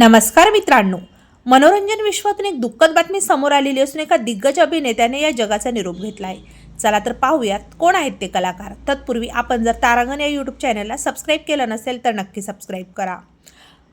नमस्कार मित्रांनो. मनोरंजन विश्वातून एक दुःखद बातमी समोर आलेली असून एका दिग्गज अभिनेत्याने या जगाचा निरोप घेतला आहे चला तर पाहूयात कोण आहेत ते कलाकार. तत्पूर्वी आपण जर तारांगण या यूट्यूब चॅनलला सबस्क्राईब केलं नसेल तर नक्की सबस्क्राईब करा.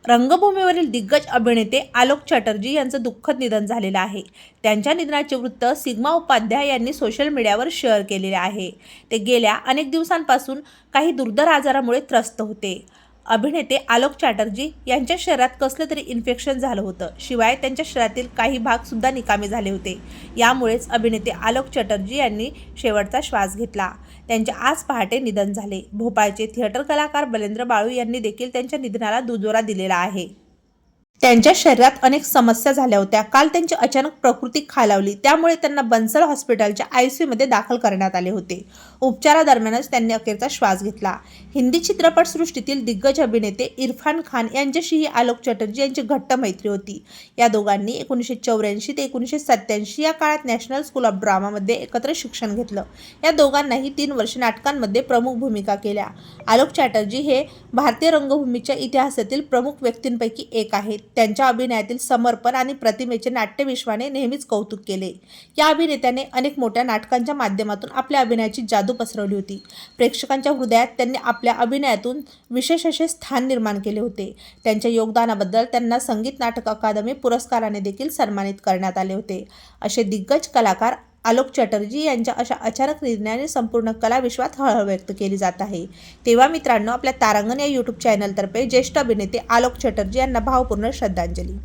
रंगभूमीवरील दिग्गज अभिनेते आलोक चॅटर्जी यांचं दुःखद निधन झालेलं आहे. त्यांच्या निधनाचे वृत्त सिग्मा उपाध्याय यांनी सोशल मीडियावर शेअर केलेले आहे. ते गेल्या अनेक दिवसांपासून काही दुर्धर आजारामुळे त्रस्त होते. अभिनेते आलोक चॅटर्जी यांच्या शरीरात कसलं तरी इन्फेक्शन झालं होतं. शिवाय त्यांच्या शरीरातील काही भाग सुद्धा निकामी झाले होते. यामुळेच अभिनेते आलोक चॅटर्जी यांनी शेवटचा श्वास घेतला. त्यांचे आज पहाटे निधन झाले. भोपाळचे थिएटर कलाकार बलेंद्र बाळू यांनी देखील त्यांच्या निधनाला दुजोरा दिलेला आहे. त्यांच्या शरीरात अनेक समस्या झाल्या होत्या. काल त्यांची अचानक प्रकृती खालावली. त्यामुळे त्यांना बन्सल हॉस्पिटलच्या आय सी मध्ये दाखल करण्यात आले होते. उपचारादरम्यानच त्यांनी अखेरचा श्वास घेतला. हिंदी चित्रपटसृष्टीतील दिग्गज अभिनेते इरफान खान यांच्याशीही आलोक चॅटर्जी यांची घट्ट मैत्री होती. या दोघांनी एकोणीसशे चौऱ्याऐंशी ते एकोणीसशे सत्त्याऐंशी या काळात नॅशनल स्कूल ऑफ ड्रामामध्ये एकत्र शिक्षण घेतलं. या दोघांनाही तीन वर्ष नाटकांमध्ये प्रमुख भूमिका केल्या. आलोक चॅटर्जी हे भारतीय रंगभूमीच्या इतिहासातील प्रमुख व्यक्तींपैकी एक आहेत. त्यांच्या अभिनयातील समर्पण आणि प्रतिमेचे नाट्यविश्वाने नेहमीच कौतुक केले. या अभिनेत्याने अनेक मोठ्या नाटकांच्या माध्यमातून आपल्या अभिनयाची जादू पसरवली होती. प्रेक्षकांच्या हृदयात त्यांनी आपल्या अभिनयातून विशेष असे स्थान निर्माण केले होते. त्यांच्या योगदानाबद्दल त्यांना संगीत नाटक अकादमी पुरस्काराने देखील सन्मानित करण्यात आले होते. असे दिग्गज कलाकार आलोक चॅटर्जी यांच्या अशा अचानक निर्णयाने संपूर्ण कलाविश्वात हळहळ व्यक्त केली जात आहे. तेव्हा मित्रांनो आपल्या तारांगण या यूट्यूब चॅनलतर्फे ज्येष्ठ अभिनेते आलोक चॅटर्जी यांना भावपूर्ण श्रद्धांजली.